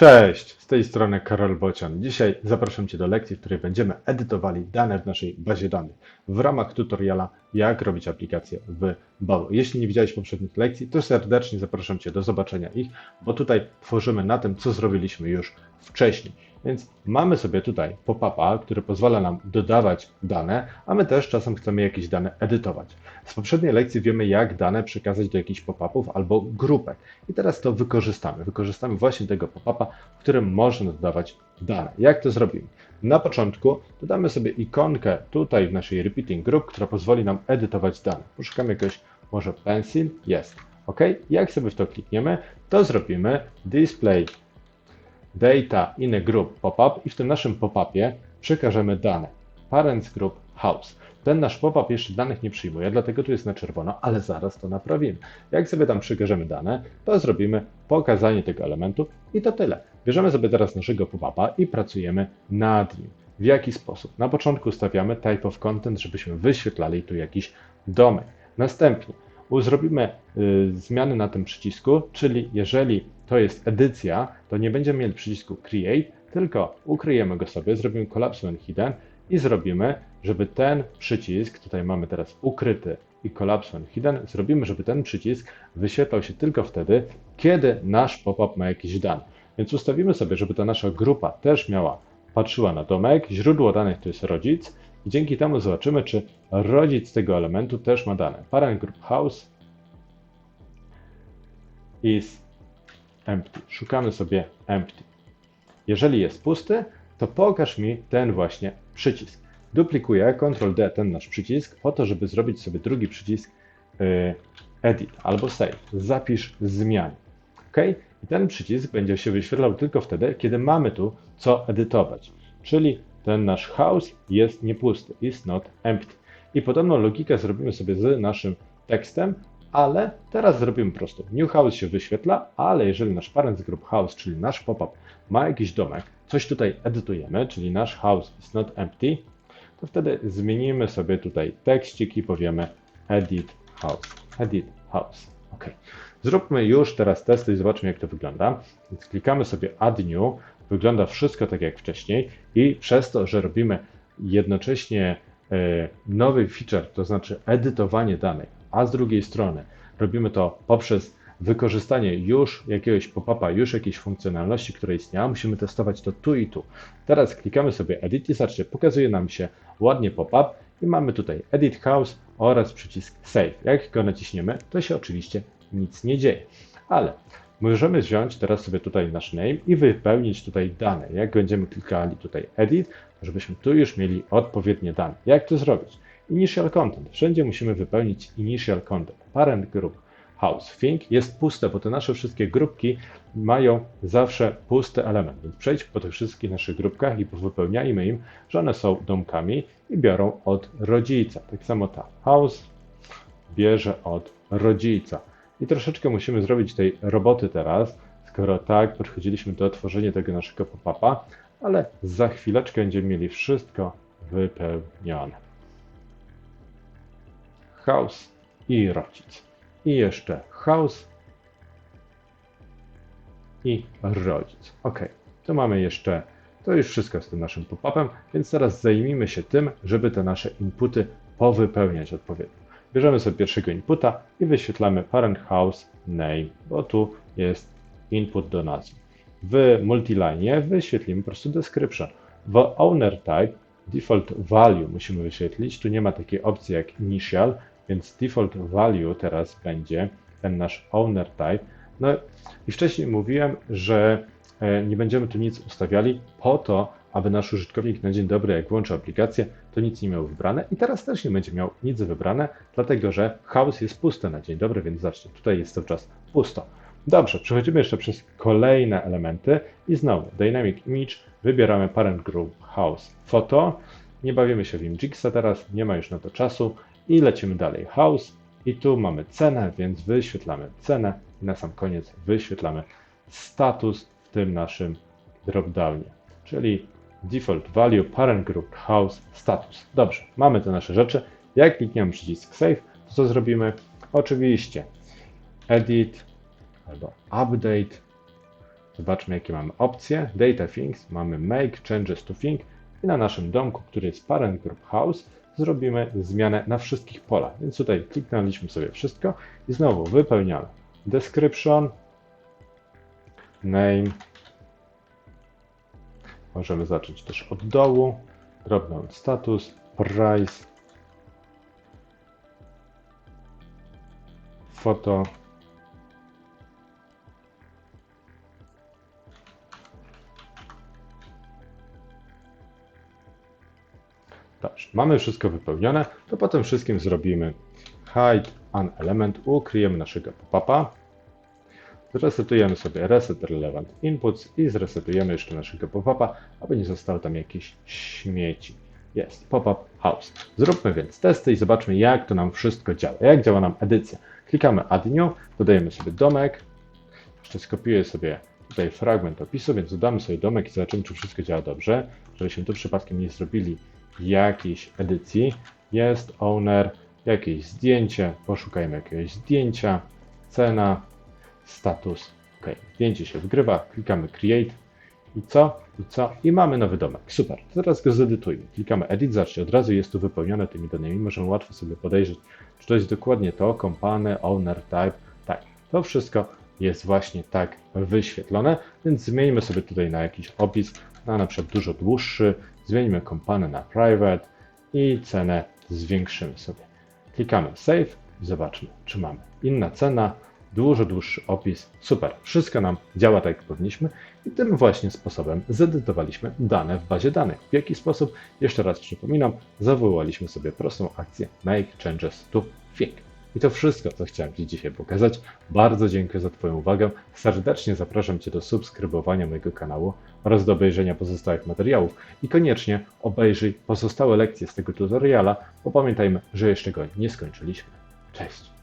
Cześć, z tej strony Karol Bocian. Dzisiaj zapraszam Cię do lekcji, w której będziemy edytowali dane w naszej bazie danych w ramach tutoriala jak robić aplikację w Bało. Jeśli nie widziałeś poprzednich lekcji, to serdecznie zapraszam Cię do zobaczenia ich, bo tutaj tworzymy na tym, co zrobiliśmy już wcześniej. Więc mamy sobie tutaj pop-upa, który pozwala nam dodawać dane, a my też czasem chcemy jakieś dane edytować. Z poprzedniej lekcji wiemy, jak dane przekazać do jakichś pop-upów albo grupek. I teraz to wykorzystamy. Wykorzystamy właśnie tego pop-upa, w którym można dodawać dane. Jak to zrobimy? Na początku dodamy sobie ikonkę tutaj w naszej repeating group, która pozwoli nam edytować dane. Poszukamy jakiegoś może pencil, jest. OK? Jak sobie w to klikniemy, to zrobimy display data in a group pop-up i w tym naszym pop-upie przekażemy dane. Parents group house. Ten nasz pop-up jeszcze danych nie przyjmuje, dlatego tu jest na czerwono, ale zaraz to naprawimy. Jak sobie tam przekażemy dane, to zrobimy pokazanie tego elementu i to tyle. Bierzemy sobie teraz naszego pop-upa i pracujemy nad nim. W jaki sposób? Na początku ustawiamy type of content, żebyśmy wyświetlali tu jakiś domek. Następnie zrobimy y, zmiany na tym przycisku, czyli jeżeli to jest edycja, to nie będziemy mieli przycisku create, tylko ukryjemy go sobie, zrobimy collapse when hidden i zrobimy, żeby ten przycisk, tutaj mamy teraz ukryty i collapse when hidden, zrobimy, żeby ten przycisk wyświetlał się tylko wtedy, kiedy nasz pop-up ma jakiś dane. Więc ustawimy sobie, żeby ta nasza grupa też miała, patrzyła na domek, źródło danych to jest rodzic dzięki temu zobaczymy, czy rodzic tego elementu też ma dane. Parent group house is empty. Szukamy sobie empty. Jeżeli jest pusty, to pokaż mi ten właśnie przycisk. Duplikuję Ctrl D ten nasz przycisk po to, żeby zrobić sobie drugi przycisk y, Edit albo Save. Zapisz zmiany. OK? I ten przycisk będzie się wyświetlał tylko wtedy, kiedy mamy tu co edytować. Czyli ten nasz house jest niepusty, is not empty. I podobną logikę zrobimy sobie z naszym tekstem, ale teraz zrobimy prosto. New house się wyświetla, ale jeżeli nasz parent group house, czyli nasz pop-up ma jakiś domek, coś tutaj edytujemy, czyli nasz house is not empty, to wtedy zmienimy sobie tutaj tekstik i powiemy edit house. Edit house. OK. Zróbmy już teraz testy i zobaczmy jak to wygląda. Więc klikamy sobie add new. Wygląda wszystko tak jak wcześniej i przez to, że robimy jednocześnie e, nowy feature, to znaczy edytowanie danych, a z drugiej strony robimy to poprzez wykorzystanie już jakiegoś pop-upa, już jakiejś funkcjonalności, która istniała, musimy testować to tu i tu. Teraz klikamy sobie Edit i zobaczcie, pokazuje nam się ładnie pop-up i mamy tutaj Edit House oraz przycisk Save. Jak go naciśniemy, to się oczywiście nic nie dzieje. Ale możemy wziąć teraz sobie tutaj nasz name i wypełnić tutaj dane. Jak będziemy klikali tutaj Edit, to żebyśmy tu już mieli odpowiednie dane. Jak to zrobić? Initial Content. Wszędzie musimy wypełnić Initial Content. Parent Group House Think jest puste, bo te nasze wszystkie grupki mają zawsze pusty element. Więc przejdź po tych wszystkich naszych grupkach i wypełniajmy im, że one są domkami i biorą od rodzica. Tak samo ta house bierze od rodzica. I troszeczkę musimy zrobić tej roboty teraz, skoro tak podchodziliśmy do tworzenia tego naszego pop-upa, ale za chwileczkę będziemy mieli wszystko wypełnione. House i rodzic. I jeszcze house i rodzic. Ok, to mamy jeszcze, to już wszystko z tym naszym pop-upem, więc teraz zajmijmy się tym, żeby te nasze inputy powypełniać odpowiednio. Bierzemy sobie pierwszego inputa i wyświetlamy parent house name, bo tu jest input do nazwy. W multiline wyświetlimy po prostu description. W owner type default value musimy wyświetlić. Tu nie ma takiej opcji jak initial, więc default value teraz będzie ten nasz owner type. No i wcześniej mówiłem, że e, nie będziemy tu nic ustawiali po to, aby nasz użytkownik na dzień dobry, jak włączy aplikację, to nic nie miał wybrane i teraz też nie będzie miał nic wybrane, dlatego że house jest puste na dzień dobry, więc zobaczcie, tutaj jest cały czas pusto. Dobrze, przechodzimy jeszcze przez kolejne elementy i znowu Dynamic Image, wybieramy Parent Group House Photo, nie bawimy się w Imgixa teraz, nie ma już na to czasu i lecimy dalej. House i tu mamy cenę, więc wyświetlamy cenę i na sam koniec wyświetlamy status w tym naszym dropdownie, czyli default value parent group house status. Dobrze, mamy te nasze rzeczy. Jak klikniemy przycisk save, to co zrobimy? Oczywiście edit albo update Zobaczmy, jakie mamy opcje. Data Things, mamy Make Changes to Thing i na naszym domku, który jest Parent Group House, zrobimy zmianę na wszystkich polach. Więc tutaj kliknęliśmy sobie wszystko i znowu wypełniamy description, name. Możemy zacząć też od dołu. Dropdown status, price, foto. Dobrze, mamy wszystko wypełnione, to potem wszystkim zrobimy hide an element, ukryjemy naszego pop-upa, zresetujemy sobie reset relevant inputs i zresetujemy jeszcze naszego pop-upa, aby nie zostało tam jakieś śmieci. Jest pop-up house. Zróbmy więc testy i zobaczmy jak to nam wszystko działa, jak działa nam edycja. Klikamy add new, dodajemy sobie domek, jeszcze skopiuję sobie tutaj fragment opisu, więc dodamy sobie domek i zobaczymy, czy wszystko działa dobrze, żebyśmy tu przypadkiem nie zrobili jakiejś edycji. Jest owner, jakieś zdjęcie, poszukajmy jakiegoś zdjęcia, cena, status. OK, zdjęcie się wgrywa, klikamy create i co? I co? I mamy nowy domek. Super. Teraz go zedytujmy. Klikamy edit, zobaczcie, od razu jest tu wypełnione tymi danymi. Możemy łatwo sobie podejrzeć, czy to jest dokładnie to, company, owner, type. Tak, to wszystko jest właśnie tak wyświetlone, więc zmieńmy sobie tutaj na jakiś opis, na na przykład dużo dłuższy, zmieńmy company na private i cenę zwiększymy sobie. Klikamy save zobaczmy, czy mamy inna cena, dużo dłuższy opis. Super, wszystko nam działa tak jak powinniśmy i tym właśnie sposobem zedytowaliśmy dane w bazie danych. W jaki sposób? Jeszcze raz przypominam, zawołaliśmy sobie prostą akcję make changes to thing. I to wszystko, co chciałem Ci dzisiaj pokazać. Bardzo dziękuję za Twoją uwagę. Serdecznie zapraszam Cię do subskrybowania mojego kanału oraz do obejrzenia pozostałych materiałów. I koniecznie obejrzyj pozostałe lekcje z tego tutoriala, bo pamiętajmy, że jeszcze go nie skończyliśmy. Cześć!